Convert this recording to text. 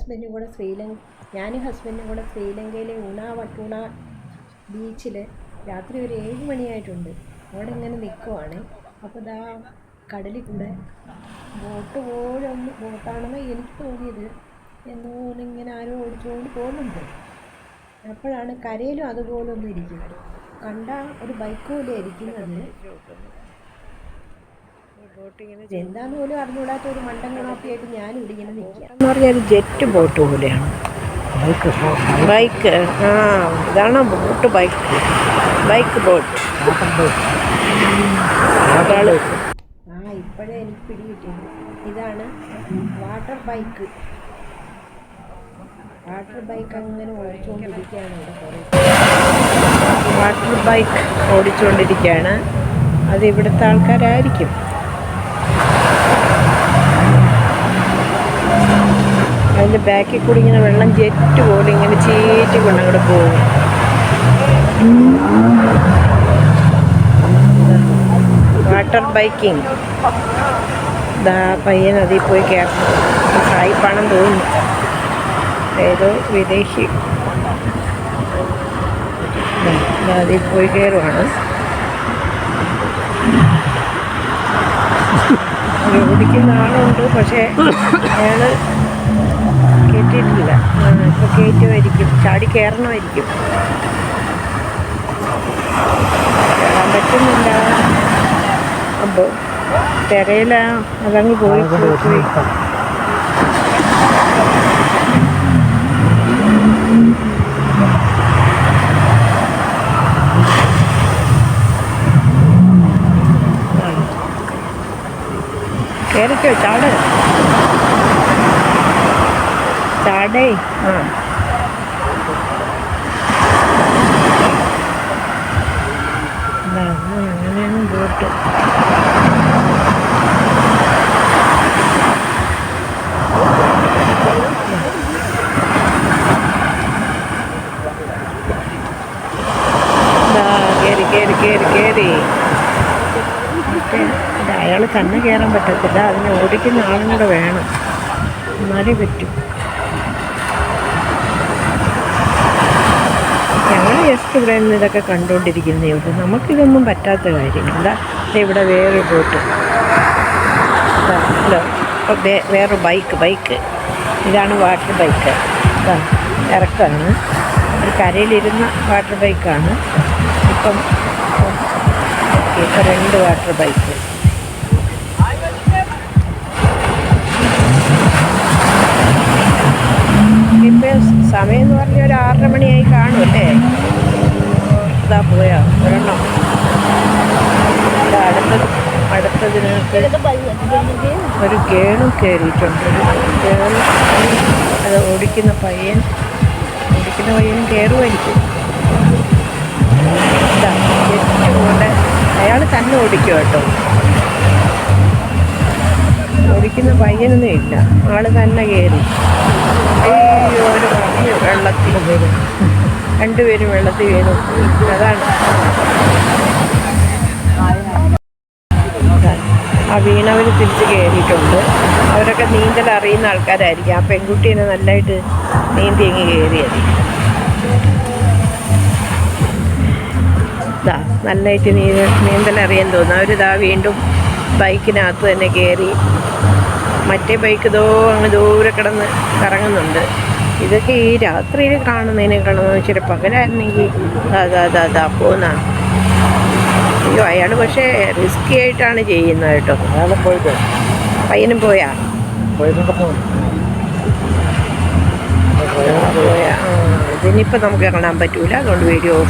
ഹസ്ബൻഡും കൂടെ ശ്രീലങ്ക ഞാനും ഹസ്ബൻഡും കൂടെ ശ്രീലങ്കയിലെ ഉണ വട്ടൂണ ബീച്ചിൽ രാത്രി ഒരു ഏഴ് മണിയായിട്ടുണ്ട്. അവിടെ ഇങ്ങനെ നിൽക്കുവാണ് അപ്പോൾ ദാ കടലിൽ കൂടെ ബോട്ട് പോലെ ഒന്ന് ബോട്ടാണെന്ന് എനിക്ക് തോന്നിയത്. എന്നുപോലെ ഇങ്ങനെ ആരോ ഓടിച്ചുകൊണ്ട് പോകുന്നുണ്ട്. അപ്പോഴാണ് കരയിലും അതുപോലെ ഒന്നും ഇരിക്കുന്നത്. കണ്ട ഒരു ബൈക്ക് പോലെ ഇരിക്കുന്നത്. എന്താന്ന് പോലും അറിഞ്ഞുകൂടാത്ത ഒരു കണാപ്പിയായിട്ട് ഇങ്ങനെ നിൽക്കുക. എന്ന് പറഞ്ഞാൽ ഒരു ജെറ്റ് ബോട്ട് പോലെയാണ്. ബൈക്ക് ആ ഇതാണ് ബോട്ട് ബൈക്ക്. Bike boat. ആ ഇപ്പോഴേ എനിക്ക് പിടികിട്ടിയത് ഇതാണ് വാട്ടർ ബൈക്ക്. വാട്ടർ ബൈക്ക് അങ്ങനെ ഓടിച്ചുകൊണ്ടിരിക്കുകയാണ് വാട്ടർ ബൈക്ക് ഓടിച്ചുകൊണ്ടിരിക്കുകയാണ് അത് ഇവിടുത്തെ ആൾക്കാരായിരിക്കും. അതിന്റെ ബാക്കിൽ കൂടി ഇങ്ങനെ വെള്ളം ജെറ്റ് പോലെ ഇങ്ങനെ ചീറ്റി കൊണ്ട് അങ്ങോട്ട് പോകും. വാട്ടർ ബൈക്കിംഗ് ദാ പയ്യൻ അതിൽ പോയി കയറണം സായിപ്പാണെന്ന് തോന്നുന്നു. ഏതോ വിദേശി. അതിൽ പോയി കയറുവാണ് ഓടിക്കുന്ന ആളുണ്ട് പക്ഷേ അയാൾ കയറ്റുമായിരിക്കും ചാടി കയറണമായിരിക്കും കയറാൻ പറ്റുന്നില്ല. അപ്പോൾ തിരയില അതങ്ങ് പോയി പോയി കയറിക്കോ ചാട്. ചാടേ. ആ. അങ്ങനെയാണ് ബോട്ട് കയറി കയറി കയറി കയറി അയാൾ തന്നെ കയറാൻ പറ്റത്തില്ല. അതിനെ ഓടിക്കുന്ന ആളും കൂടെ വേണം. എന്നാലേ പറ്റും. ഞങ്ങൾ ജസ്റ്റ് ഇവിടെ ഇതൊക്കെ കണ്ടുകൊണ്ടിരിക്കുന്നേ ഉള്ളൂ. നമുക്കിതൊന്നും പറ്റാത്ത കാര്യമില്ല ഇവിടെ വേറൊരു ബോട്ട്. ഹലോ. വേറെ ബൈക്ക് ബൈക്ക്. ഇതാണ് വാട്ടർ ബൈക്ക്. ഇറക്കാണ് ഒരു കരയിലിരുന്ന വാട്ടർ ബൈക്കാണ്. ഇപ്പം ഓക്കെ രണ്ട് വാട്ടർ ബൈക്ക്. സമയം എന്ന് പറഞ്ഞാൽ ഒരു ആറര മണിയായി കാണും അല്ലേ? ഇതാ പോയാ ഒരെണ്ണം. അടുത്തത് അടുത്തതിനകത്ത് ഒരു കേണും കയറിയിട്ടുണ്ട് അത് ഓടിക്കുന്ന പയ്യൻ ഓടിക്കുന്ന പയ്യനും കയറുമായിരിക്കും ഇതാ കൂടെ അയാൾ തന്നെ ഓടിക്കും കേട്ടോ. ഓടിക്കുന്ന പയ്യനൊന്നും ഇല്ല. ആൾ തന്നെ കയറി വെള്ളത്തിൽ വരും. രണ്ടുപേരും വെള്ളത്തിൽ വരും അതാണ്. ആ വീണവർ തിരിച്ച് കയറിയിട്ടുണ്ട് അവരൊക്കെ നീന്തൽ അറിയുന്ന ആൾക്കാരായിരിക്കും. ആ പെൺകുട്ടീനെ നല്ലതായിട്ട് നീന്തി അങ്ങ് കയറിയത് ഇതാ നല്ലതായിട്ട് നീന്തൽ അറിയാൻ തോന്നുന്നു. അവരിതാ വീണ്ടും ബൈക്കിനകത്ത് തന്നെ കയറി മറ്റേ ബൈക്ക് ഇതോ അങ്ങ് ദൂരെ കിടന്ന് കറങ്ങുന്നുണ്ട്. ഇതൊക്കെ ഈ രാത്രിയിൽ കാണുന്നതിനേക്കാളും ഇച്ചിരി പകലായിരുന്നെങ്കിൽ അതാ അതാ അതാ പോന്ന അയ്യോ അയാൾ പക്ഷേ റിസ്ക്കി ആയിട്ടാണ് ചെയ്യുന്നത് കേട്ടോ. പയ്യനും പോയാ? പോയാ. ഇതിനിപ്പോൾ നമുക്ക് കാണാൻ പറ്റൂല. അതുകൊണ്ട് വീഡിയോ ഓഫ്